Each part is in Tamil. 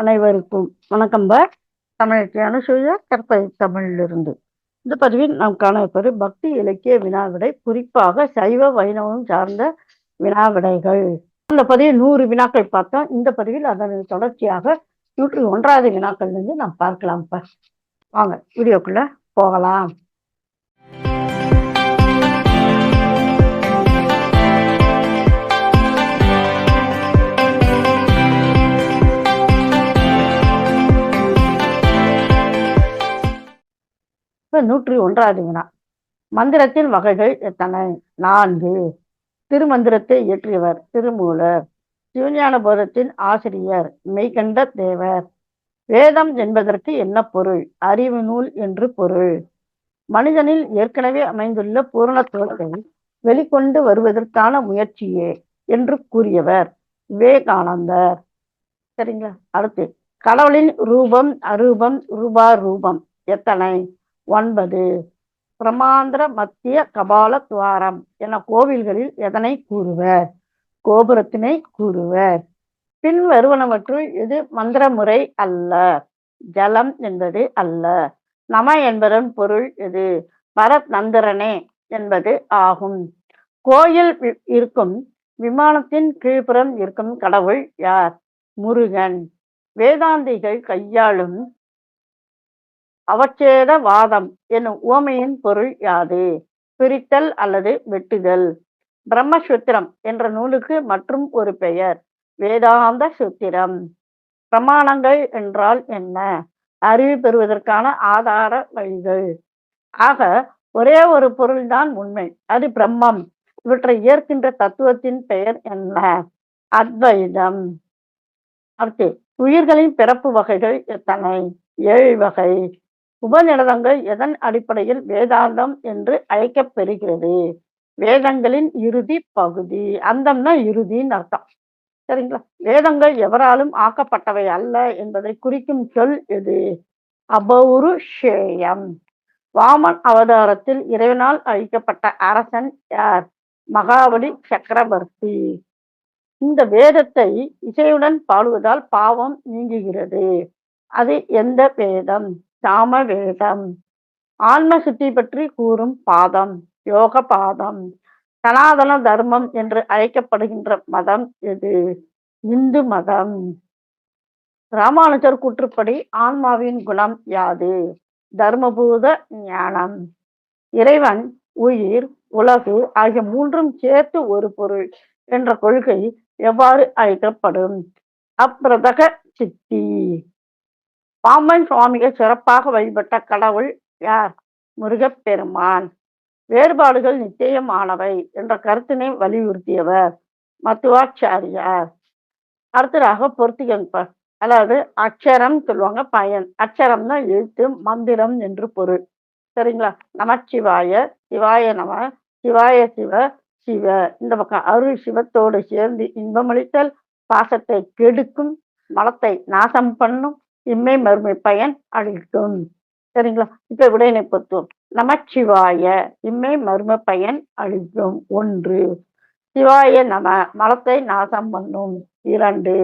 அனைவருக்கும் வணக்கம் பார் தமிழுக்கு அனுசூயா கற்பை தமிழிலிருந்து. இந்த பதிவில் நாம் காணப்பெறு பக்தி இலக்கிய வினாவிடை குறிப்பாக சைவ வைணவம் சார்ந்த வினாவிடைகள். அந்த பதிவில் நூறு வினாக்கள் பார்த்தோம். இந்த பதிவில் அதன் தொடர்ச்சியாக நூற்றி ஒன்றாவது வினாக்கள் இருந்து நாம் பார்க்கலாம் வாங்க வீடியோக்குள்ள போகலாம். நூற்றி ஒன்றாவது வினா மந்திரத்தின் வகைகள் எத்தனை? நான்கு. திருமந்திரத்தை இயற்றியவர் திருமூலர். சிவஞான போதத்தின் ஆசிரியர் மெய்கண்ட தேவர். வேதம் என்பதற்கு என்ன பொருள்? அறிவு நூல் என்று பொருள். மனிதனில் ஏற்கனவே அமைந்துள்ள பூரணத்துவத்தை வெளிக்கொண்டு வருவதற்கான முயற்சியே என்று கூறியவர் விவேகானந்தர். சரிங்களா? அடுத்து கடவுளின் ரூபம் அரூபம் ரூபா ரூபம் எத்தனை? ஒன்பது. பிரமாந்திர மத்திய கபால துவாரம் என கோவில்களில் எதனை கூறுவர்? கோபுரத்தினை கூறுவர். பின் வருவனவற்றுள் இது மந்திர முறை அல்ல. ஜலம் என்பது அல்ல. நம என்பதன் பொருள் எது பரத் நந்திரனே என்பது ஆகும். கோயில் இருக்கும். விமானத்தின் கீழ்ப்புறம் இருக்கும் கடவுள் யார்? முருகன். வேதாந்திகள் கையாளும் அவச்சேத வாதம் என்னும் உவமையின் பொருள் யாது? பிரித்தல் அல்லது வெட்டுதல். பிரம்மசூத்திரம் என்ற நூலுக்கு மற்றும் ஒரு பெயர். வேதாந்த சூத்திரம். பிரமாணங்கள் என்றால் என்ன? அறிவு பெறுவதற்கான ஆதார வழிகள். ஆக ஒரே ஒரு பொருள்தான் உண்மை. அது பிரம்மம். இவற்றை ஏற்கின்ற தத்துவத்தின் பெயர் என்ன? அத்வைதம். அடுத்து உயிர்களின் பிறப்பு வகைகள் எத்தனை? ஏழு வகை. உபநிடதங்கள் எதன் அடிப்படையில் வேதாந்தம் என்று அழைக்கப்பெறுகிறது? வேதங்களின் இறுதி பகுதி. அந்தம்னா இறுதின்னு அர்த்தம். சரிங்களா? வேதங்கள் எவராலும் ஆக்கப்பட்டவை அல்ல என்பதை குறிக்கும் சொல் எது? அபௌருஷேயம் வாமன் அவதாரத்தில் இறைவனால் அழிக்கப்பட்ட அரசன் யார்? மகாபலி சக்கரவர்த்தி. இந்த வேதத்தை இசையுடன் பாடுவதால் பாவம் நீங்குகிறது. அது எந்த வேதம்? சாமவேதம் ஆன்ம சுத்தி பற்றி கூறும் பாதம் யோக பாதம். சனாதன தர்மம் என்று அழைக்கப்படுகின்ற மதம் எது? இந்து மதம். ராமானுஜர் கூற்றுப்படி ஆன்மாவின் குணம் யாது? தர்மபூத ஞானம். இறைவன் உயிர் உலகு ஆகிய மூன்றும் சேர்த்து ஒரு பொருள் என்ற கொள்கை எவ்வாறு அழைக்கப்படும்? அப்பிரதக சித்தி. பாம்பன் சுவாமிகள் சிறப்பாக வழிபட்ட கடவுள் யார்? முருகப்பெருமான். வேறுபாடுகள் நிச்சயமானவை என்ற கருத்தினை வலியுறுத்தியவர் மத்துவாச்சாரியார். அடுத்ததாக பொருத்திகங்க அதாவது அக்ஷரம் சொல்லுவாங்க பயன். அக்ஷரம் தான் எழுத்து மந்திரம் என்று பொருள். சரிங்களா? நமச்சிவாய சிவாய நம சிவாய சிவ சிவ. இந்த பக்கம் அருள் சிவத்தோடு சேர்ந்து இன்பமளித்தல் பாசத்தை கெடுக்கும் மலத்தை நாசம் பண்ணும் இம்மை மறுமை பயன் அளிக்கும். சரிங்களா? இப்ப விடையினை பொறுத்தோம். நமச்சிவாய இம்மை மர்ம பயன் அளிக்கும். ஒன்று. சிவாய நம மலத்தை நாசம் பண்ணும். இரண்டு.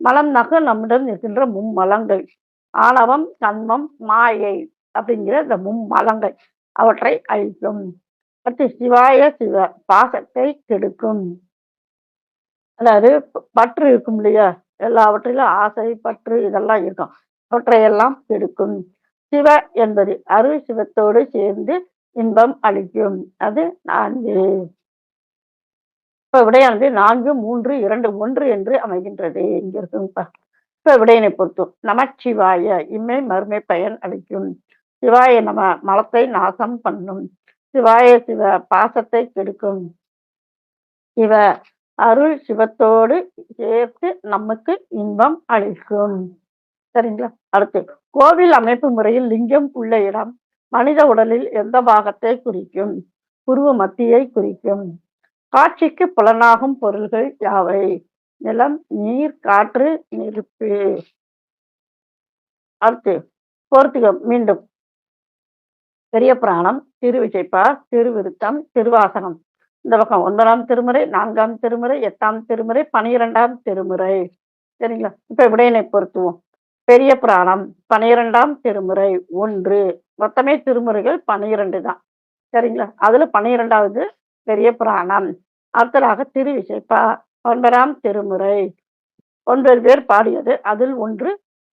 மலம் நகு நம்மிடம் இருக்கின்ற மும்மலங்கள். ஆணவம் கண்மம் மாயை அப்படிங்கிற இந்த மும்மலங்கள் அவற்றை அழிக்கும். பற்றி சிவாய சிவ பாசத்தை கெடுக்கும். அதாவது பற்று இருக்கும் இல்லையா? எல்லாவற்றிலும் ஆசை பற்று இதெல்லாம் இருக்கும். அவற்றையெல்லாம் கெடுக்கும் சிவ என்பது அருள் சிவத்தோடு சேர்ந்து இன்பம் அளிக்கும். அது நான்கு. இப்ப விடையானது நான்கு மூன்று இரண்டு ஒன்று என்று அமைகின்றது. இங்க இருக்குங்கப்பா. இப்ப விடையினை பொறுத்தும். நமச்சிவாய இம்மை மறுமை பயன் அளிக்கும். சிவாய நம மலத்தை நாசம் பண்ணும். சிவாய சிவ பாசத்தை கெடுக்கும். சிவ அருள் சிவத்தோடு சேர்த்து நமக்கு இன்பம் அளிக்கும். சரிங்களா? அடுத்து கோவில் அமைப்பு முறையில் லிங்கம் உள்ள இடம் மனித உடலில் எந்த பாகத்தை குறிக்கும்? உருவ மத்தியை குறிக்கும். காட்சிக்கு புலனாகும் பொருள்கள் யாவை? நிலம் நீர் காற்று நெருப்பு. அடுத்து போர்த்துகம் மீண்டும். பெரிய புராணம் திருவிசைப்பார் திருவிருத்தம் திருவாசனம் இந்த பக்கம் ஒன்பதாம் திருமுறை நான்காம் திருமுறை எட்டாம் திருமுறை பனிரெண்டாம் திருமுறை. சரிங்களா? இப்ப விடையினை பொருத்துவோம். பெரிய புராணம் பனிரெண்டாம் திருமுறை ஒன்று. மொத்தமே திருமுறைகள் பனிரெண்டு தான். சரிங்களா? அதுல பனிரெண்டாவது பெரிய புராணம். அடுத்ததாக திருவிசைப்பா ஒன்பதாம் திருமுறை. ஒன்பது பேர் பாடியது. அதில் ஒன்று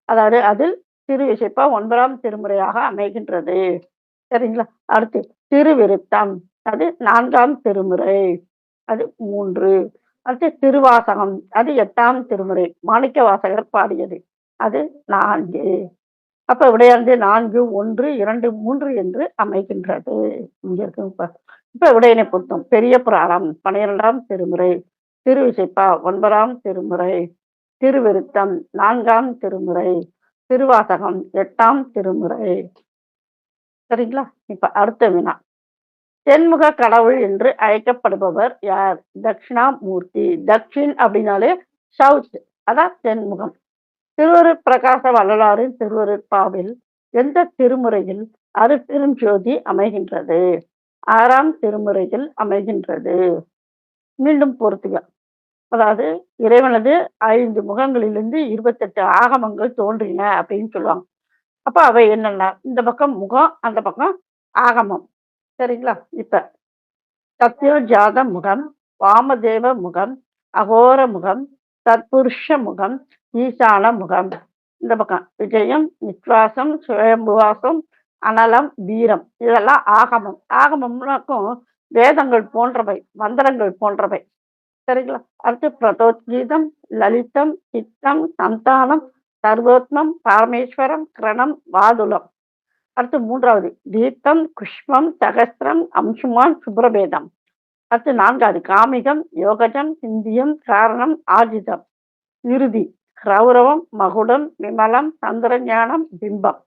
அதாவது அதில் திருவிசைப்பா ஒன்பதாம் திருமுறையாக அமைகின்றது. சரிங்களா? அடுத்து திருவிருத்தம். அது நான்காம் திருமுறை. அது மூன்று. அடுத்து திருவாசகம். அது எட்டாம் திருமுறை. மாணிக்க வாசகர் பாடியது. அது நான்கு. அப்ப விடையானது நான்கு ஒன்று இரண்டு மூன்று என்று அமைகின்றது. இங்க இருக்கு இப்ப. இப்ப விடையினை பொருத்தம். பெரிய புராணம் பனிரெண்டாம் திருமுறை. திருவிசைப்பா ஒன்பதாம் திருமுறை. திருவிருத்தம் நான்காம் திருமுறை. திருவாசகம் எட்டாம் திருமுறை. சரிங்களா? இப்ப அடுத்த வினா. தென்முக கடவுள் என்று அழைக்கப்படுபவர் யார்? தட்சிணாமூர்த்தி. தக்ஷின் அப்படின்னாலே சவுத். அதான் தென்முகம். திருவருட் பிரகாச வள்ளலாரின் திருவருட்பாவில் எந்த திருமுறையில் அருட்பெருஞ்சோதி அமைகின்றது? ஆறாம் திருமுறையில் அமைகின்றது. மீண்டும் பொறுத்துக அதாவது இறைவனது ஐந்து முகங்களிலிருந்து இருபத்தெட்டு ஆகமங்கள் தோன்றின அப்படின்னு சொல்லுவாங்க. அப்ப அவை என்னென்ன? இந்த பக்கம் முகம் அந்த பக்கம் ஆகமம். சரிங்களா? இப்ப சத்யோஜாத முகம் வாமதேவ முகம் அகோர முகம் தத்புருஷ முகம் ஈசான முகம் இந்த பக்கம் விஜயம் விஸ்வாசம் சுயம்புவாசம் அனலம் வீரம். இதெல்லாம் ஆகமம். ஆகமம்னாக்கும் வேதங்கள் போன்றவை மந்திரங்கள் போன்றவை. சரிங்களா? அடுத்து பிரதோத்கீதம் லலிதம் சித்தம் சந்தானம் சர்வோத்மம் பரமேஸ்வரம் கிரணம் வாதுலம் அடுத்து மூன்றாவது தீர்த்தம் குஷ்மம் சகஸ்திரம் அம்சுமான் சுப்ரபேதம். அடுத்து நான்காவது காமிகம் யோகஜம் சிந்தியம் காரணம் ஆஜிதம். இறுதி ரௌரவம் மகுடம் விமலம் சந்திரஞானம் பிம்பம்.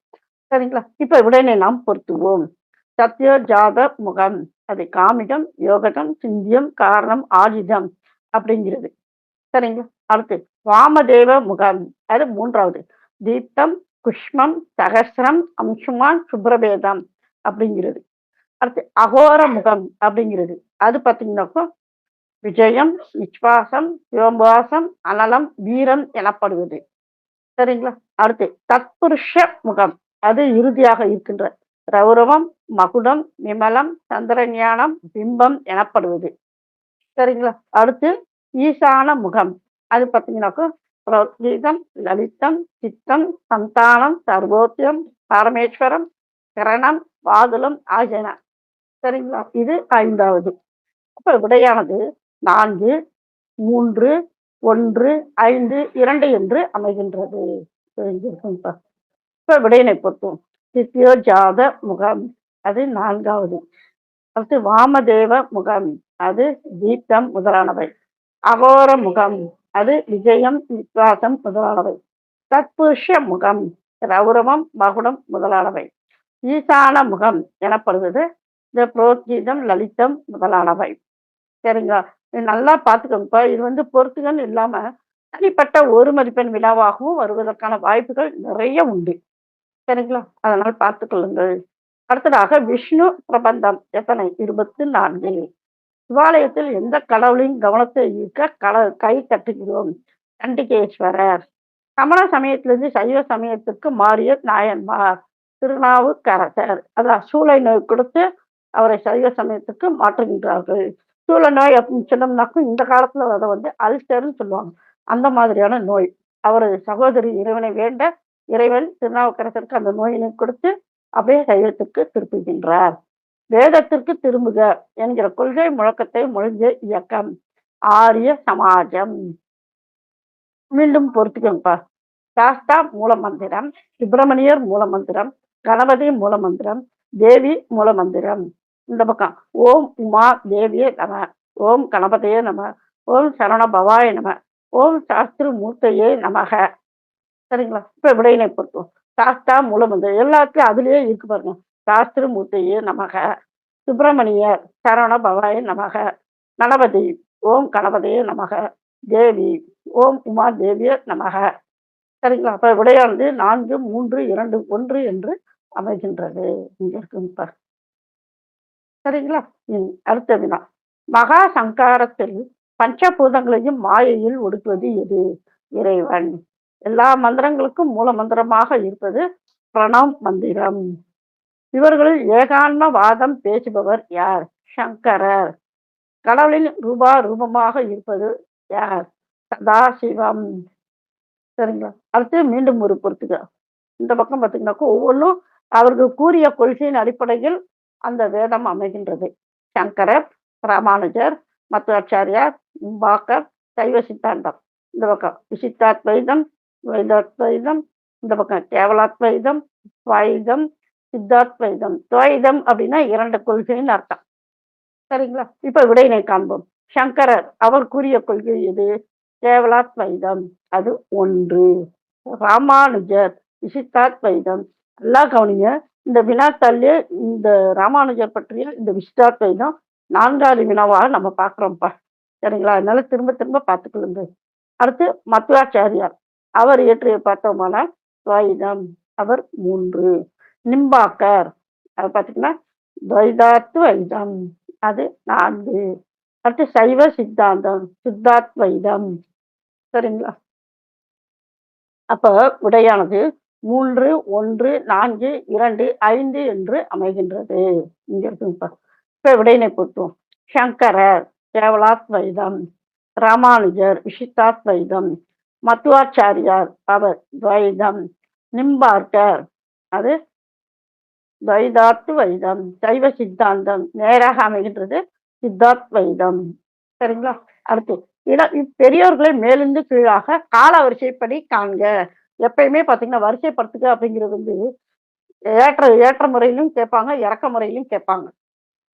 சரிங்களா? இப்ப உடனே நாம் பொருத்துவோம். சத்யோஜாத முகம். அது காமிகம் யோகஜம் சிந்தியம் காரணம் ஆஜிதம் அப்படிங்கிறது. சரிங்களா? அடுத்து வாமதேவ முகம். அது மூன்றாவது தீப்தம் குஷ்மம் சகசிரம் அம்சுமான் சுப்ரபேதம் அப்படிங்கிறது. அடுத்து அகோர முகம் அப்படிங்கிறது. அது பார்த்தீங்கன்னாக்கோ விஜயம் விஸ்வாசம் சிவம்பாசம் அனலம் வீரம் எனப்படுவது. சரிங்களா? அடுத்து தத்புருஷ முகம். அது இறுதியாக இருக்கின்ற ரௌரவம் மகுடம் விமலம் சந்திரஞானம் பிம்பம் எனப்படுவது. சரிங்களா? அடுத்து ஈசான முகம். அது பார்த்தீங்கன்னாக்கோ பிரகீதம் லலிதம் சித்தம் சந்தானம் சர்வோத்தியம் பரமேஸ்வரம் கிரணம் வாதுலம் ஆகியன. சரிங்களா? இது ஐந்தாவது. அப்ப விடையானது நான்கு மூன்று ஒன்று ஐந்து இரண்டு என்று அமைகின்றது. இப்ப விடையினை பொறுத்தோம் தித்தியோ ஜாத முகம். அது நான்காவது. அடுத்து வாமதேவ முகம். அது தீப்தம் முதலானவை. அகோர முகம். அது விஜயம் விஸ்வாசம் முதலானவை. தத்புருஷ முகம். ரௌரவம் மகுடம் முதலானவை. ஈசான முகம் எனப்படுவது இந்த புரோஜிதம் லலிதம் முதலானவை. சரிங்களா? நல்லா பார்த்துக்கோங்கப்பா. இது வந்து பொறுத்துகள் இல்லாமல் தனிப்பட்ட ஒரு மதிப்பெண் விழாவாகவும் வருவதற்கான வாய்ப்புகள் நிறைய உண்டு. சரிங்களா? அதனால் பார்த்துக்கொள்ளுங்கள். அடுத்ததாக விஷ்ணு பிரபந்தம் எத்தனை? இருபத்தி நான்கு. சிவாலயத்தில் எந்த கடவுளின் கவனத்தை ஈர்க்க கல கை தட்டுகிறோம்? சண்டிகேஸ்வரர் சமண சமயத்திலிருந்து சைவ சமயத்திற்கு மாறிய நாயன்மார் திருநாவுக்கரசர். அதான் சூளை நோய் கொடுத்து அவரை சைவ சமயத்துக்கு மாற்றுகின்றார்கள். சூழ நோய் அப்படின்னு சொன்னோம்னாக்கும் இந்த காலத்துல அதை வந்து அல்சர்ன்னு சொல்லுவாங்க. அந்த மாதிரியான நோய். அவரது சகோதரி இறைவனை வேண்ட இறைவன் திருநாவுக்கரசருக்கு அந்த நோயினை கொடுத்து அப்படியே சைவத்திற்கு திருப்புகின்றார். வேதத்திற்கு திரும்புக என்கிற கொள்கை முழக்கத்தை முழிஞ்ச இயக்கம். ஆரிய சமாஜம். மீண்டும் பொறுத்துக்கோங்கப்பா. சாஸ்தா மூலமந்திரம் சுப்பிரமணியர் மூலமந்திரம் கணபதி மூலமந்திரம் தேவி மூலமந்திரம். இந்த பக்கம். ஓம் உமா தேவியே நம. ஓம் கணபதியே நம. ஓம் சரண பவாய நம. ஓம் சாஸ்திர மூர்த்தையே நமக. சரிங்களா? இப்போ விடையினை பொறுத்தோம் சாஸ்தா மூலமந்த எல்லாத்தையும் அதுலயே இருக்கு பாருங்க. சாஸ்திர மூர்த்தையே நமக. சுப்பிரமணியர் சரண பவாய நமக. கணபதி. ஓம் கணபதியே நமக. தேவி. ஓம் உமா தேவியே நமக. சரிங்களா? அப்ப விடையானது நான்கு மூன்று இரண்டு ஒன்று என்று அமைகின்றது. இங்க இருக்குங்க சரிங்களா? அடுத்த வினா. மகா சங்காரத்தில் பஞ்சபூதங்களையும் மாயையில் ஒடுக்குவது எது? இறைவன். எல்லா மந்திரங்களுக்கும் மூல மந்திரமாக இருப்பது பிரணவ் மந்திரம். இவர்களில் ஏகான்ம வாதம் பேசுபவர் யார்? சங்கரர். கடவுளின் ரூபா ரூபமாக இருப்பது யார்? சதாசிவம். சரிங்களா? அடுத்து மீண்டும் ஒரு பொறுத்துக்க இந்த பக்கம் பார்த்தீங்கன்னாக்கா ஒவ்வொன்றும் அவர்கள் கூறிய கொள்கையின் அடிப்படையில் அந்த வேதம் அமைகின்றது. சங்கரர் ராமானுஜர் மத்துவாச்சாரியார் பாக்கர் சைவ சித்தாந்தம். இந்த பக்கம் விசித்தாத்வைதம் வைதாத்வைதம் இந்த பக்கம் கேவலாத்வைதம் துவைதம் சித்தாத்வைதம். துவைதம் அப்படின்னா இரண்டு கொள்கைன்னு அர்த்தம். சரிங்களா? இப்ப விடையினை காண்போம். சங்கரர் அவர் கூறிய கொள்கை இது கேவலாத்வைதம். அது ஒன்று. ராமானுஜர் விசித்தாத்வைதம். எல்லாம் கவனிங்க. இந்த வினாத்தாள்லயே இந்த ராமானுஜர் பற்றிய இந்த விசித்தாத்வைதம் நான்காவது வினாவாக நம்ம பார்க்குறோம்ப்பா. சரிங்களா? அதனால திரும்ப திரும்ப பார்த்துக்கொள்ளுங்க. அடுத்து மத்வாச்சாரியார் அவர் இயற்றிய பார்த்தோமானால் துவைதம். அவர் மூன்று. நிம்பாக்கர். அது பார்த்தீங்கன்னா துவைதாத்வைதம் அது நான்கு. அடுத்து சைவ சித்தாந்தம். சித்தாத்வைதம் சரிங்களா? அப்போ விடையானது மூன்று ஒன்று நான்கு இரண்டு ஐந்து என்று அமைகின்றது. இங்க இருக்குங்க இப்ப விடையினை பொறுத்துவோம் சங்கரர் கேவலாத்வைதம். ராமானுஜர் விஷிதாத்வைதம் மத்துவாச்சாரியார் அவர் துவைதம். நிம்பார்க்கர் அது துவைதாத்வைதம் சைவ சித்தாந்தம் நேராக அமைகின்றது சித்தாத்வைதம். சரிங்களா? அடுத்து இட பெரியோர்களை மேலிருந்து கீழாக கால வரிசைப்படி காண்க. எப்பயுமே பார்த்தீங்கன்னா வரிசைப்படுத்துக அப்படிங்கிறது வந்து ஏற்ற ஏற்ற முறையிலும் கேட்பாங்க இறக்க முறையிலும் கேட்பாங்க.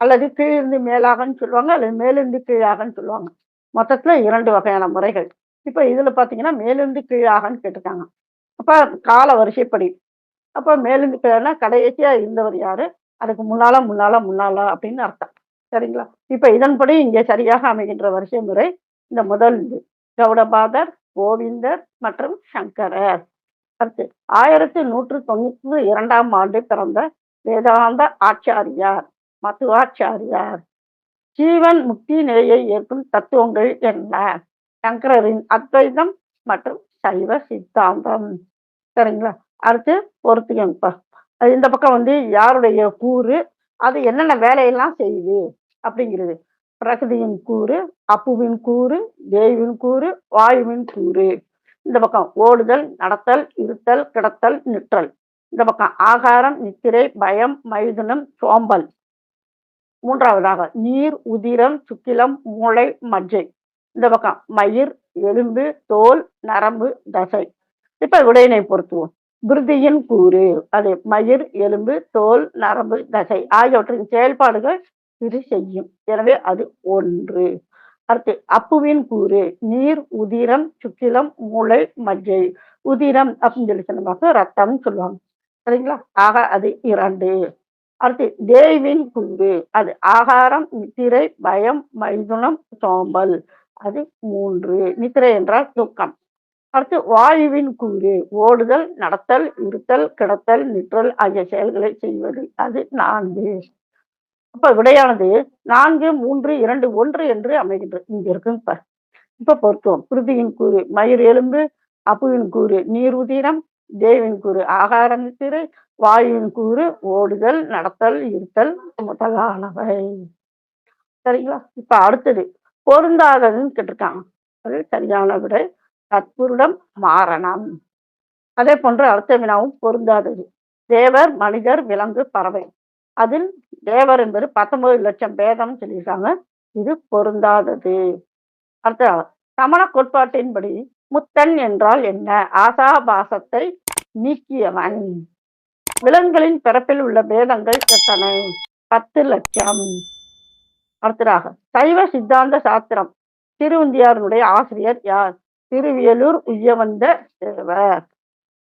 அல்லது கீழிருந்து மேலாகன்னு சொல்லுவாங்க அல்லது மேலிருந்து கீழாகன்னு சொல்லுவாங்க. மொத்தத்தில் இரண்டு வகையான முறைகள். இப்போ இதில் பார்த்தீங்கன்னா மேலிருந்து கீழாகன்னு கேட்டிருக்காங்க. அப்போ கால வரிசைப்படி. அப்போ மேலிருந்து கீழேன்னா கடைசியாக இருந்தவர் யார்? அதுக்கு முன்னால முன்னால முன்னால அப்படின்னு அர்த்தம். சரிங்களா? இப்போ இதன்படி இங்கே சரியாக அமைகின்ற வரிசை முறை இந்த முதல் இது. கௌடபாதர் கோவிந்தர் மற்றும் சங்கரர். அடுத்து ஆயிரத்தி நூற்று தொண்ணூற்று இரண்டாம் ஆண்டு பிறந்த வேதாந்த ஆச்சாரியார் மதுவாச்சாரியார். ஜீவன் முக்தி நிலையை ஏற்கும் தத்துவங்கள் என்ன? சங்கரரின் அத்வைதம் மற்றும் சைவ சித்தாந்தம். சரிங்களா? அடுத்து பொறுத்துக்கங்கப்பா இந்த பக்கம் வந்து யாருடைய கூறு? அது என்னென்ன வேலையெல்லாம் செய்யுது? அப்படிங்கிறது. பிரகதியின் கூறு அப்புவின் கூறு தேவின் கூறு வாயுவின் கூறு. இந்த பக்கம் ஓடுதல் நடத்தல் இருத்தல் கிடத்தல் நிற்றல். இந்த பக்கம் ஆகாரம் நித்திரை பயம் மைதுனம் சோம்பல். மூன்றாவதாக நீர் உதிரம் சுக்கிலம் மூளை மஜ்ஜை. இந்த பக்கம் மயிர் எலும்பு தோல் நரம்பு தசை. இப்ப விடையினை பொருத்துவோம் விருதியின் கூறு அது மயிர் எலும்பு தோல் நரம்பு தசை. ஆகியவற்றின் செயல்பாடுகள் இது செய்யும். எனவே அது ஒன்று. அடுத்து அப்புவின் கூறு நீர் உதிரம் சுக்கிலம் மூளை மஜ்ஜை உதிரம் அப்படின்னு சொல்லி சொன்னமாக ரத்தம் சொல்லுவாங்க. சரிங்களா? ஆக அது இரண்டு. அடுத்து தேவின் கூறு அது ஆகாரம் நித்திரை பயம் மைதுனம் சோம்பல். அது மூன்று. நித்திரை என்றால் தூக்கம். அடுத்து வாயுவின் கூறு ஓடுதல் நடத்தல் இருத்தல் கிடத்தல் நிற்றல் ஆகிய செயல்களை செய்வது அது நான்கு. அப்ப விடையானது நான்கு மூன்று இரண்டு ஒன்று என்று அமைகின்றது இங்க இருக்குங்க இப்ப பொருத்துவோம். பிருதியின் கூறு மயிர் எலும்பு அப்புவின் கூறு நீர் உதிரம் தேவின் கூறு ஆகாரம் திரு வாயுவின் கூறு ஓடுதல் நடத்தல் இருத்தல் முதலானவை சரிங்களா? இப்ப அடுத்தது பொருந்தாததுன்னு கேட்டிருக்காங்க. அது சரியான விடை. தற்புருடம் மாறணம் அதே போன்று அடுத்த வினாவும் பொருந்தாதது. தேவர் மனிதர் விலங்கு பறவை. அதில் தேவர் என்பது பத்தொன்பது லட்சம் பேதம் சொல்லியிருக்காங்க. இது பொருந்தாதது. அடுத்த சமண கோட்பாட்டின்படி முத்தன் என்றால் என்ன? ஆசாபாசத்தை நீக்கியவன். விலங்குகளின் பிறப்பில் உள்ள பேதங்கள் எத்தனை? பத்து லட்சம். அடுத்ததாக சைவ சித்தாந்த சாஸ்திரம். திருவந்தியாருடைய ஆசிரியர் யார்? திருவியலூர் உயவந்த தேவர்.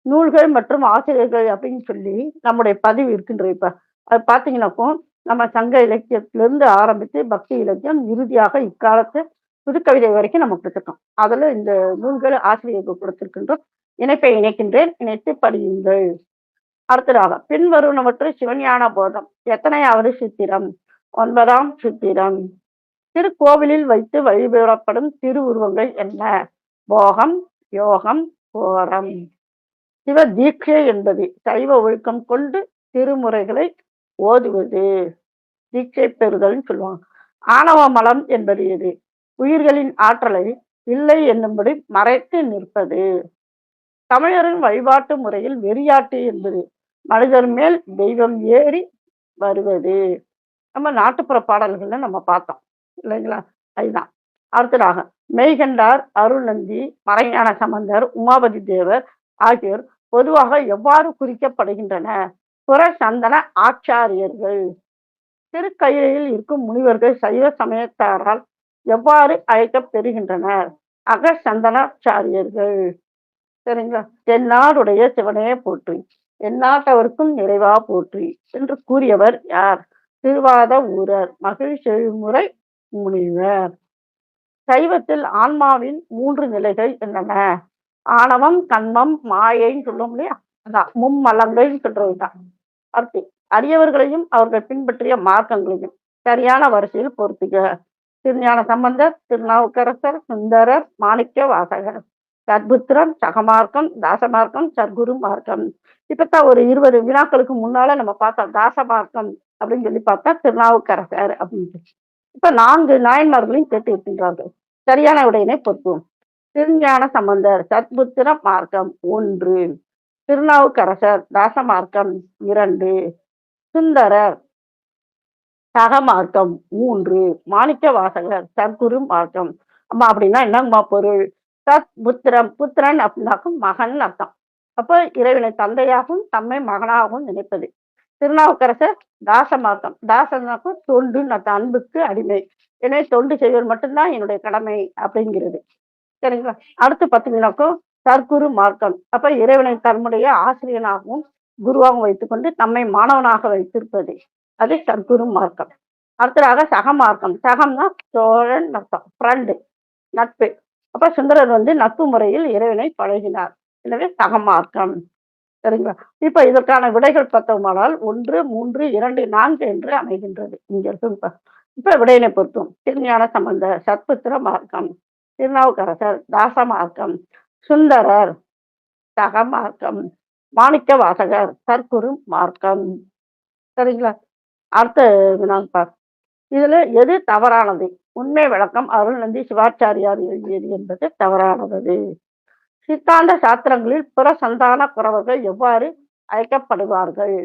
நூல்கள் மற்றும் ஆசிரியர்கள் அப்படின்னு சொல்லி நம்முடைய பதிவு இருக்கின்ற இப்ப. அது பார்த்தீங்கன்னாக்கும் நம்ம சங்க இலக்கியத்திலிருந்து ஆரம்பித்து பக்தி இலக்கியம் இறுதியாக இக்காலத்து புதுக்கவிதை வரைக்கும் நம்ம கொடுத்துருக்கோம். அதில் இந்த நூல்கள் ஆசிரியர்கள் கொடுத்திருக்கின்றோம் இணைப்பை இணைக்கின்றேன். இணைத்து படியுங்கள். அடுத்ததாக பின்வருவனவற்றை சிவஞான போதம். எத்தனையாவது சித்திரம்? ஒன்பதாம் சித்திரம். திருக்கோவிலில் வைத்து வழிபடப்படும் திருவுருவங்கள் என்ன? போகம் யோகம் கோரம். சிவ தீட்சை என்பது சைவ ஒழுக்கம் கொண்டு திருமுறைகளை ஓதுவது தீட்சை பெறுதல்னு சொல்லுவாங்க. ஆணவ மலம் என்பது எது? உயிர்களின் ஆற்றலை இல்லை என்னும்படி மறைத்து நிற்பது. தமிழரின் வழிபாட்டு முறையில் வெறியாட்டு என்பது மனிதர் மேல் தெய்வம் ஏறி வருவது. நம்ம நாட்டுப்புற பாடல்கள்ல நம்ம பார்த்தோம். இல்லைங்களா? அதுதான். அடுத்ததாக மெய்கண்டார் அருணந்தி மறைஞான சம்பந்தர் உமாபதி தேவர் ஆகியோர் பொதுவாக எவ்வாறு குறிக்கப்படுகின்றன? புற சந்தன ஆச்சாரியர்கள். திருக்கையில் இருக்கும் முனிவர்கள் சைவ சமயத்தாரால் எவ்வாறு அழைக்கப் பெறுகின்றனர் அக சரிங்களா தென்னாடுடைய சிவனே போற்றி எந்நாட்டவருக்கும் நிறைவா போற்றி என்று கூறியவர் யார்? திருவாத ஊரர் மகிழ்ச்சி முனிவர். சைவத்தில் ஆன்மாவின் மூன்று நிலைகள் என்னென்ன? ஆணவம் கண்மம் மாயைன்னு சொல்லுவோம் இல்லையா? அதான் மும்மலங்கள்னு சொல்றதுதான். அப்படி அரியவர்களையும் அவர்கள் பின்பற்றிய மார்க்கங்களையும் சரியான வரிசையில் பொறுத்துக திருஞான சம்பந்தர் திருநாவுக்கரசர் சுந்தரர் மாணிக்க வாசகர். சத்புத்திரன் சகமார்க்கம் தாசமார்க்கம் சர்க்குரு மார்க்கம். இப்பத்தான் ஒரு இருபது வினாக்களுக்கு முன்னால நம்ம பார்த்தோம் தாசமார்க்கம் அப்படின்னு சொல்லி பார்த்தா திருநாவுக்கரசர் அப்படின்ட்டு இப்ப நான்கு நாயன்மார்களையும் கேட்டு இருக்கின்றார்கள். சரியான உடையினை பொறுத்துவோம் திருஞான சம்பந்தர் சத்புத்திர மார்க்கம் ஒன்று. திருநாவுக்கரசர் தாசமார்க்கம் இரண்டு சுந்தரர் சகமார்க்கம் மூன்று மாணிக்க வாசகர் சர்க்குரு மார்க்கம் அம்மா அப்படின்னா என்னங்கம்மா பொருள்? சத் புத்திரம் புத்திரன் அப்படின்னாக்கும் மகன் அர்த்தம். அப்போ இறைவனை தந்தையாகவும் தம்மை மகனாகவும் நினைப்பது. திருநாவுக்கரசர் தாசமார்க்கம். தாசனாக்கும் தொண்டு நான் அன்புக்கு அடிமை. எனவே தொண்டு செய்வது மட்டும்தான் என்னுடைய கடமை அப்படிங்கிறது. சரிங்களா? அடுத்து பார்த்தீங்கன்னாக்கும் சர்க்குரு மார்க்கம். அப்ப இறைவனை தன்னுடைய ஆசிரியனாகவும் குருவாகவும் வைத்துக்கொண்டு தம்மை மாணவனாக வைத்திருப்பது. அது சர்க்குரு மார்க்கம். அடுத்ததாக சகமார்க்கம் சகம்னா சோழன் அர்த்தம். ஃப்ரெண்டு நட்பு. அப்ப சுந்தரர் வந்து நட்பு முறையில் இறைவனை பழகினார். எனவே சகமார்க்கம் சரிங்களா? இப்ப இதற்கான விடைகள் பார்த்தோமானால் ஒன்று மூன்று இரண்டு நான்கு என்று அமைகின்றது. இங்க இருக்கு இப்ப இப்ப விடையினை பொறுத்தும் திருஞான சம்பந்த சத்புத்திர மார்க்கம். திருநாவுக்கரசர் தாச மார்க்கம். சுந்தரர் சகமார்க்கம் மாணிக்க வாசகர் சர்க்குரு மார்க்கம். சரிங்களா? அடுத்த வினாப்பார் இதுல எது தவறானது? உண்மை விளக்கம் அருள்நந்தி சிவாச்சாரியார் எழுதியது என்பது தவறானது. சித்தாந்த சாத்திரங்களில் புற சந்தான குறவர்கள் எவ்வாறு அழைக்கப்படுவார்கள்?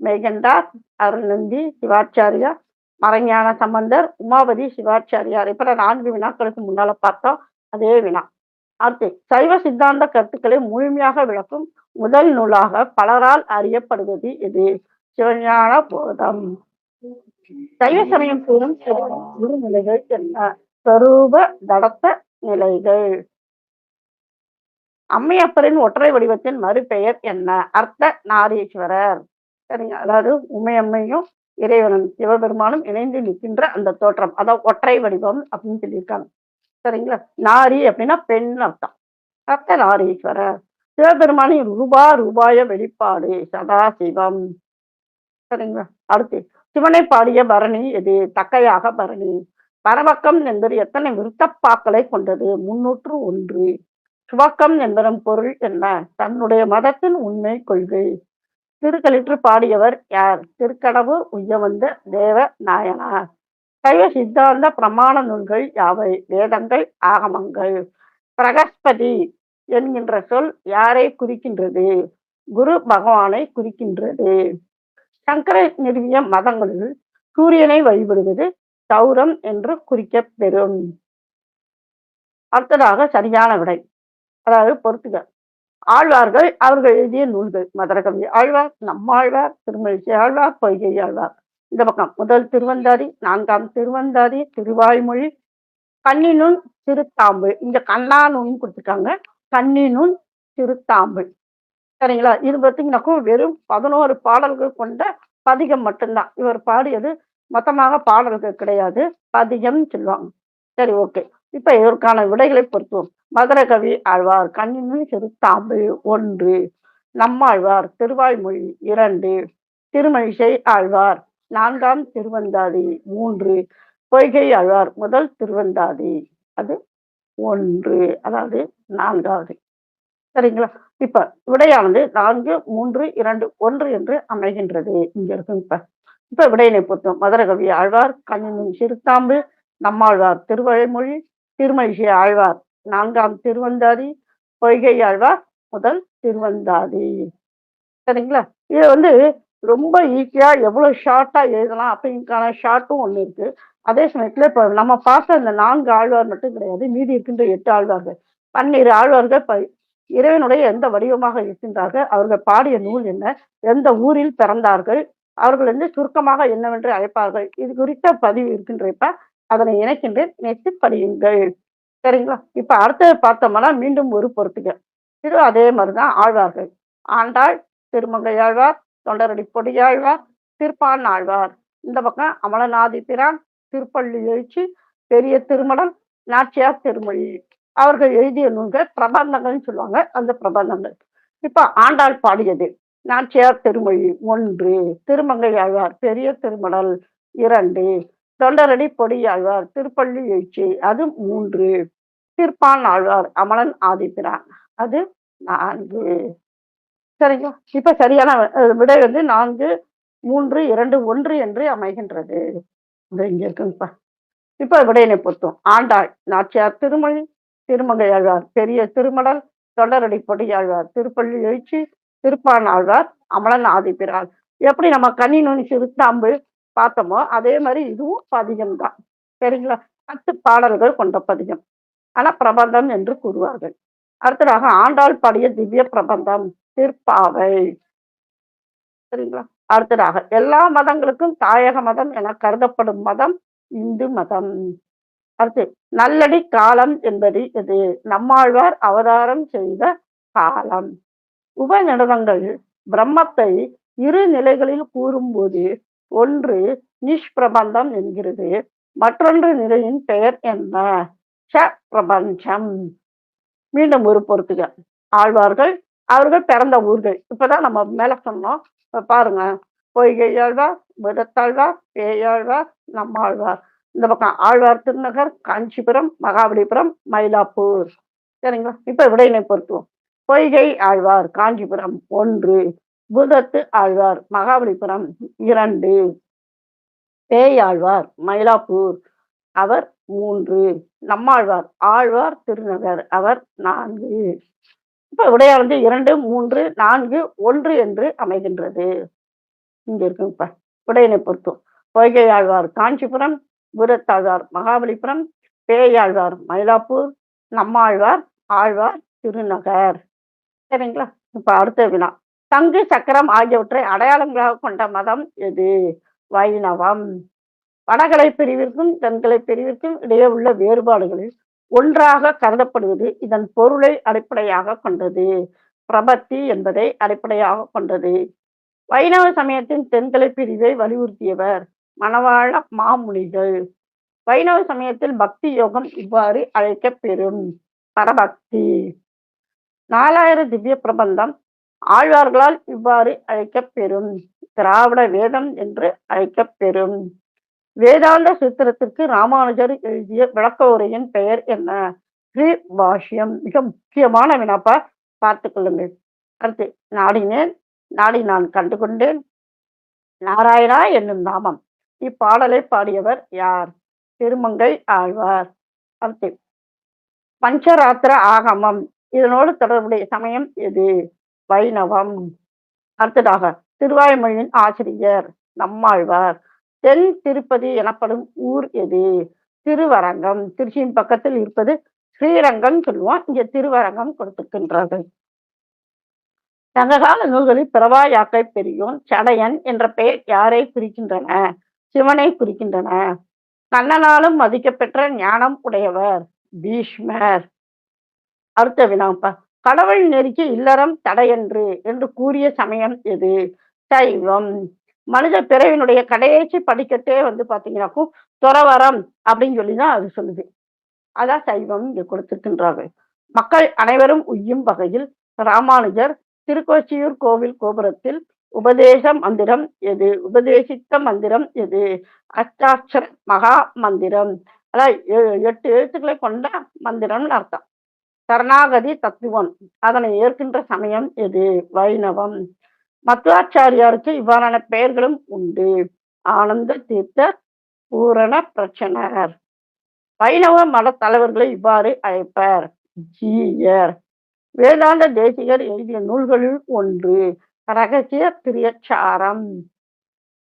மெய்கண்டார் அருள்நந்தி சிவாச்சாரியார் மறைஞான சம்பந்தர் உமாபதி சிவாச்சாரியார். இப்ப நான்கு வினாக்களுக்கு முன்னால பார்த்தோம் அதே வினா. அடுத்து சைவ சித்தாந்த கருத்துக்களை முழுமையாக விளக்கும் முதல் நூலாக பலரால் அறியப்படுவது இது சிவஞான போதம். சைவ சமயம் கூறும் குரு நிலைகள் என்ன? ஸ்வரூப தடத்த நிலைகள். அம்மையப்பரின் ஒற்றை வடிவத்தின் மறுபெயர் என்ன? அர்த்த நாரீஸ்வரர். சரிங்க. அதாவது உமையம்மையும் இறைவனும் சிவபெருமானும் இணைந்து நிற்கின்ற அந்த தோற்றம். அதாவது ஒற்றை வடிவம் அப்படின்னு சொல்லியிருக்காங்க. சரிங்களா? நாரி அப்படின்னா பெண் அர்த்தம். அர்த்த நாரீஸ்வரர். சிவபெருமானின் ரூபா ரூபாய வெளிப்பாடு சதாசிவம். சரிங்களா? அடுத்து சிவனை பாடிய பரணி எது? தக்கையாக பரணி. பரவக்கம் என்பது எத்தனை விருத்தப்பாக்களை கொண்டது? முன்னூற்று ஒன்று. சுவக்கம் என்பதன் பொருள் என்ன? தன்னுடைய மதத்தின் உண்மை கொள்கை. திருக்களிற்று பாடியவர் யார்? திருக்கடவு உய்யவந்த தேவ நாயனார். சைவ சித்தாந்த பிரமாண நூல்கள் யாவை? வேதங்கள் ஆகமங்கள். பிரகஸ்பதி என்கின்ற சொல் யாரை குறிக்கின்றது? குரு பகவானை குறிக்கின்றது. சங்கர நிறுவிய மதங்களில் சூரியனை வழிபடுவது சௌரம் என்று குறிக்கப்பெறும். அடுத்ததாக சரியான விடை அதாவது பொறுத்துக. ஆழ்வார்கள் அவர்கள் எழுதிய நூல்கள் மதுரகவி ஆழ்வார் நம்மாழ்வார் திருமழிசை ஆழ்வார் பொய்கை ஆழ்வார். இந்த பக்கம். முதல் திருவந்தாதி நான்காம் திருவந்தாதி திருவாய்மொழி கண்ணினுன் திருத்தாம்பு. இங்க கண்ணானுன்னு கொடுத்துருக்காங்க. கண்ணினுன் திருத்தாம்பு. சரிங்களா? இது பார்த்தீங்கன்னாக்கும் வெறும் பதினோரு பாடல்கள் கொண்ட பதிகம் மட்டும்தான். இவர் பாடியது மொத்தமாக பாடல்கள் கிடையாது. பதிகம் சொல்லுவாங்க. சரி ஓகே. இப்ப இதற்கான விடைகளை பொறுத்துவோம். மதுரகவி ஆழ்வார் கண்ணினும் சிறுத்தாம்பு ஒன்று. நம்மாழ்வார் திருவாய்மொழி இரண்டு. திருமழிசை ஆழ்வார் நான்காம் திருவந்தாதி. மூன்று பொய்கை ஆழ்வார் முதல் திருவந்தாதி. அது ஒன்று. அதாவது நான்காவது. சரிங்களா? இப்ப விடையானது நான்கு மூன்று இரண்டு ஒன்று என்று அமைகின்றது. இங்க இருக்கும் இப்ப. இப்ப விடையினை பொறுத்தோம் மதுரகவி ஆழ்வார் கண்ணின் சிறுத்தாம்பு நம்மாழ்வார் திருவழைமொழி திருமழிசை ஆழ்வார் நான்காம் திருவந்தாதி பொய்கை ஆழ்வார் முதல் திருவந்தாதி. சரிங்களா? இது வந்து ரொம்ப ஈஸியாக எவ்வளோ ஷார்ட்டாக எழுதலாம் அப்படிங்கான ஷார்ட்டும் ஒன்று இருக்குது அதே சமயத்தில் இப்போ நம்ம பார்த்த இந்த நான்கு ஆழ்வார் மட்டும் கிடையாது மீதி இருக்கின்ற எட்டு ஆழ்வார்கள். பன்னிரு ஆழ்வார்கள் ப இறைவனுடைய எந்த வடிவமாக இருக்கின்றார்கள் அவர்கள் பாடிய நூல் என்ன எந்த ஊரில் பிறந்தார்கள் அவர்கள் வந்து சுருக்கமாக என்னவென்று அழைப்பார்கள் இது குறித்த பதிவு இருக்கின்றப்ப அதனை இணைக்கின்றேன். நேற்று படியுங்கள். சரிங்களா? இப்போ அடுத்தது பார்த்தோம்னா மீண்டும் ஒரு பொறுத்துக இது அதே மாதிரி தான் ஆழ்வார்கள். ஆண்டாள் திருமங்கை ஆழ்வார் தொண்டரடி பொடியாழ்வார் திருப்பான் ஆழ்வார் இந்த பக்கம் அமலநாதிபிரான் திருப்பள்ளி எழுச்சி பெரிய திருமணம் நாச்சியார் திருமொழி. அவர்கள் எழுதிய நூல்கள் பிரபந்தங்கள்னு சொல்லுவாங்க அந்த பிரபந்தங்கள். இப்ப ஆண்டாள் பாடியது நாச்சியார் திருமொழி ஒன்று திருமங்கை ஆழ்வார் பெரிய திருமணல் இரண்டு தொண்டரடி பொடியாழ்வார் திருப்பள்ளி எழுச்சி அது மூன்று திருப்பான் ஆழ்வார் அமலன் ஆதிப்பிரான் அது நான்கு. சரிங்களா? இப்ப சரியான விடை வந்து நான்கு மூன்று இரண்டு ஒன்று என்று அமைகின்றது. இந்த இங்க இருக்குங்கப்பா இப்ப விடையினை பொறுத்தோம் ஆண்டாள் நாச்சியார் திருமொழி திருமங்கையாழ்வார் பெரிய திருமடல் தொடரடி பொடியாழ்வார் திருப்பள்ளி எழுச்சி திருப்பான் ஆழ்வார் அமலன் ஆதிப்பிரான் எப்படி நம்ம கனி நுனி சிறுத்தாம்பு பார்த்தோமோ அதே மாதிரி இதுவும் பதிகம் தான். சரிங்களா? பத்து பாடல்கள் கொண்ட பதிகம். ஆனா பிரபந்தம் என்று கூறுவார்கள். அடுத்ததாக ஆண்டாள் பாடிய திவ்ய பிரபந்தம் திருப்பாவை சரிங்களா? அடுத்ததாக எல்லா மதங்களுக்கும் தாயக மதம் என கருதப்படும் மதம் இந்து மதம். அடுத்து நல்லடி காலம் என்பது இது நம்மாழ்வார் அவதாரம் செய்த காலம். உபநிடதங்கள் பிரம்மத்தை இரு நிலைகளில் கூறும்போது ஒன்று நிஷ்பிரபந்தம் என்கிறது மற்றொன்று நிலையின் பெயர் என்ன? ச பிரபஞ்சம். மீண்டும் ஒரு பொறுத்துக. ஆழ்வார்கள் அவர்கள் பிறந்த ஊர்கள். இப்பதான் நம்ம மேல சொன்னோம். பாருங்க. பொய்கை ஆழ்வார் விடத்தாழ்வார் பேயாழ்வார் நம்மாழ்வார் இந்த பக்கம் ஆழ்வார் திருநகர் காஞ்சிபுரம் மகாபலிபுரம் மயிலாப்பூர். சரிங்களா? இப்ப விடையினை பொருத்துவோம் பொய்கை ஆழ்வார் காஞ்சிபுரம் ஒன்று புதத்து ஆழ்வார் மகாபலிபுரம் இரண்டு பேயாழ்வார் மயிலாப்பூர் அவர் மூன்று. நம்மாழ்வார் ஆழ்வார் திருநகர் அவர் நான்கு. இப்ப விடையானது இரண்டு மூன்று நான்கு ஒன்று என்று அமைகின்றது. இங்க இருக்கும் இப்ப விடையினை பொறுத்தும் பொய்கை ஆழ்வார் காஞ்சிபுரம் பூரத்தாழ்வார் மகாபலிபுரம் பேயாழ்வார் மயிலாப்பூர் நம்மாழ்வார் ஆழ்வார் திருநகர். சரிங்களா? இப்ப அடுத்த வினா. தங்கு சக்கரம் ஆகியவற்றை அடையாளங்களாக கொண்ட மதம் எது? வைணவம். வடகலை பிரிவிற்கும் தென்கலை பிரிவிற்கும் இடையே உள்ள வேறுபாடுகளில் ஒன்றாக கருதப்படுவது இதன் பொருளை அடிப்படையாக கொண்டது. பிரபத்தி என்பதை அடிப்படையாக கொண்டது. வைணவ சமயத்தின் தென்கலை பிரிவை வலியுறுத்தியவர் மணவாள மாமுனிகள். வைணவ சமயத்தில் பக்தி யோகம் இவ்வாறு அழைக்கப்பெறும் பரபக்தி. நாலாயிரம் திவ்ய பிரபந்தம் ஆழ்வார்களால் இவ்வாறு அழைக்கப்பெறும் திராவிட வேதம் என்று அழைக்கப்பெறும் வேதாந்த சூத்திரத்திற்கு ராமானுஜர் எழுதிய விளக்க உரையின் பெயர் என்ன? ஸ்ரீ பாஷ்யம். மிக முக்கியமான வினாப்பா பார்த்து கொள்ளுங்கள். அடுத்து நாடினேன் நாடி நான் கண்டுகொண்டேன். நாராயணா என்னும் நாமம். இப்பாடலை பாடியவர் யார்? திருமங்கை ஆழ்வார். அடுத்து பஞ்சராத்திர ஆகமம். இதனோடு தொடர்புடைய சமயம் எது? வைணவம். அடுத்ததாக திருவாய்மொழியின் ஆசிரியர் நம்மாழ்வார். தென் திருப்பதி எனப்படும் ஊர் எது? திருவரங்கம். திருச்சியின் பக்கத்தில் இருப்பது ஸ்ரீரங்கம் சொல்லுவோம் இங்க திருவரங்கம் கொடுத்திருக்கின்றார்கள் சங்ககால நூல்களில் பிரபா யாக்கை பெரியோன் சடையன் என்ற பெயர் யாரை குறிக்கின்றன? சிவனை குறிக்கின்றன. கண்ணனாலும் மதிக்கப்பெற்ற ஞானம் உடையவர் பீஷ்மர். அடுத்த வினாப்பா. கடவுள் நெருக்கி இல்லறம் தடையன்று என்று கூறிய சமயம் எது? சைவம். மனித பிறவினுடைய கடைசி படிக்கட்டே வந்து பாத்தீங்கன்னாக்கும் துறவரம் அப்படின்னு சொல்லிதான் அது சொல்லுது. அதான் சைவம் இங்க கொடுத்திருக்கின்றார்கள். மக்கள் அனைவரும் உய்யும் வகையில் ராமானுஜர் திருக்கோச்சியூர் கோவில் கோபுரத்தில் உபதேச மந்திரம் எது? உபதேசித்த மந்திரம் எது? அஷ்டாட்சர மகா மந்திரம். அதான் எ- எட்டு எழுத்துக்களை கொண்ட மந்திரம்னு அர்த்தம். சரணாகதி தத்துவம். அதனை ஏற்கின்ற சமயம் எது? வைணவம். மத்வாச்சாரியாருக்கு இவ்வாறான பெயர்களும் உண்டு. ஆனந்த தீர்த்தர் பூரண பிரச்சனர். வைணவ மத தலைவர்களை இவ்வாறு அழைப்பர். ஜீயர். வேதாந்த தேசிகர் எழுதிய நூல்களில் ஒன்று. ரகசிய திரியச்சாரம்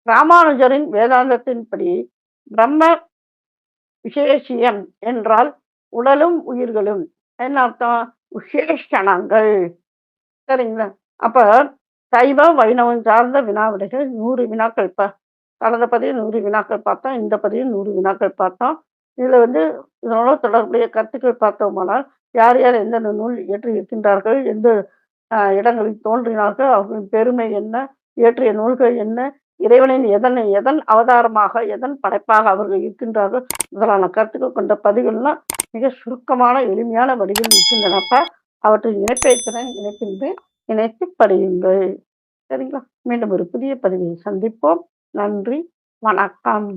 ராமானுஜரின் வேதாந்தத்தின்படி பிரம்ம விசேஷியம் என்றால் உடலும் உயிர்களும். என்ன அர்த்தம்? விசேஷணங்கள். சரிங்களா? அப்ப சைவ வைணவம் சார்ந்த வினாவிடைகள் நூறு வினாக்கள் ப கடந்த பதிவு நூறு வினாக்கள் பார்த்தோம் இந்த பதிவு நூறு வினாக்கள் பார்த்தோம். இதில் வந்து இதனோட தொடர்புடைய கருத்துக்கள் பார்த்தோமானால் யார் யார் எந்தெந்த நூல் இயற்றி இருக்கின்றார்கள் எந்த இடங்களில் தோன்றினார்கள் அவர்களின் பெருமை என்ன இயற்றிய நூல்கள் என்ன இறைவனின் எதன் எதன் அவதாரமாக எதன் படைப்பாக அவர்கள் இருக்கின்றார்கள் முதலான கருத்துக்கள் கொண்ட பதிவுகள்லாம் மிக சுருக்கமான எளிமையான வடிவில் இருக்கின்றனப்ப அவற்றின் இணைப்பை திறன் இணைக்கின்றேன். இணைத்து படியுங்கள் சரிங்களா? மீண்டும் ஒரு புதிய பதிவில் சந்திப்போம். நன்றி. வணக்கம்.